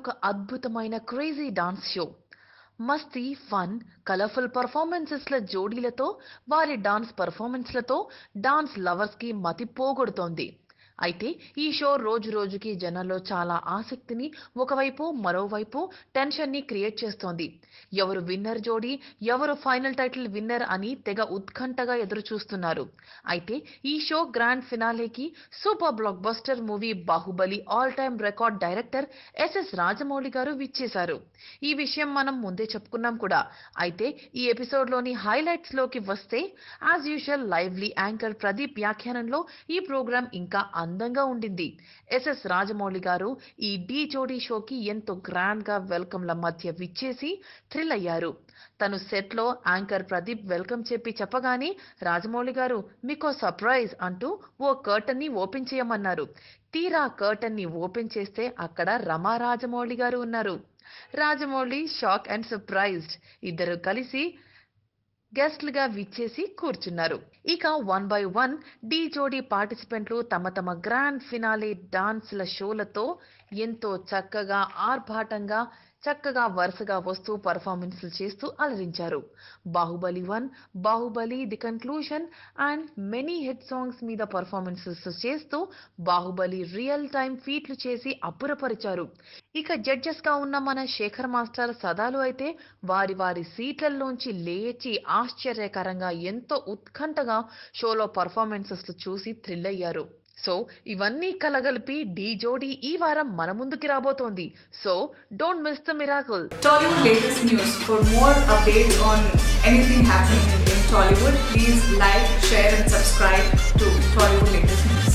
ఒక అద్భుతమైన crazy dance show. మస్తీ ఫన్ కలర్ఫుల్ పర్ఫార్మెన్సెస్ల జోడీలతో వారి డాన్స్ పర్ఫార్మెన్స్లతో డాన్స్ లవర్స్కి మతి పోగొడుతోంది. అయితే ఈ షో రోజు రోజుకి జనాల్లో చాలా ఆసక్తిని ఒకవైపు మరోవైపు టెన్షన్ని క్రియేట్ చేస్తోంది. ఎవరు విన్నర్ జోడీ ఎవరు ఫైనల్ టైటిల్ విన్నర్ అని తెగ ఉత్కంఠగా ఎదురు చూస్తున్నారు అయితే ఈ show grand ఫినాలేకి super blockbuster movie Baahubali all time record director S S Rajamouli garu విచ్చేశారు. ఈ విషయం మనం ముందే చెప్పుకున్నాం కూడా. అయితే ఈ ఎపిసోడ్లోని హైలైట్స్లోకి వస్తే as usual lively anchor Pradeep వ్యాఖ్యానంలో ఈ ప్రోగ్రాం ఇంకా అందంగా ఉండింది. ఎస్ఎస్ రాజమౌళి గారు ఈ డి జోడీ షోకి ఎంతో గ్రాండ్గా వెల్కమ్ల మధ్య విచ్చేసి థ్రిల్ అయ్యారు. తను సెట్లో యాంకర్ ప్రదీప్ వెల్కమ్ చెప్పి చెప్పగానే రాజమౌళి గారు మీకో సర్ప్రైజ్ అంటూ ఓ కర్టన్ని ఓపెన్ చేయమన్నారు. తీరా కర్టన్ని ఓపెన్ చేస్తే అక్కడ రమా రాజమౌళి గారు ఉన్నారు. Rajamouli shock and surprised. ఇద్దరు కలిసి గెస్ట్లుగా విచ్చేసి కూర్చున్నారు. ఇక వన్ బై వన్ డి జోడీ పార్టిసిపెంట్లు తమ తమ గ్రాండ్ ఫినాలే డాన్స్ల షోలతో ఎంతో చక్కగా ఆర్భాటంగా చక్కగా వరుసగా వస్తూ పర్ఫార్మెన్స్లు చేస్తూ అలరించారు. Baahubali one Baahubali the conclusion and many hit songs మీద పర్ఫార్మెన్సెస్ చేస్తూ బాహుబలి రియల్ టైం ఫీట్లు చేసి అబ్బురపరిచారు. ఇక జడ్జెస్గా ఉన్న మన శేఖర్ మాస్టర్ సదాలు అయితే వారి వారి సీట్లలోంచి లేచి ఆశ్చర్యకరంగా ఎంతో ఉత్కంఠగా షోలో పర్ఫార్మెన్సెస్ చూసి థ్రిల్ అయ్యారు. సో ఇవన్నీ కలగలిపి డీ జోడీ ఈ వారం మన ముందుకి రాబోతోంది. So don't miss the miracle Tollywood latest news for more update on anything happening in Tollywood please like share and subscribe to Tollywood latest news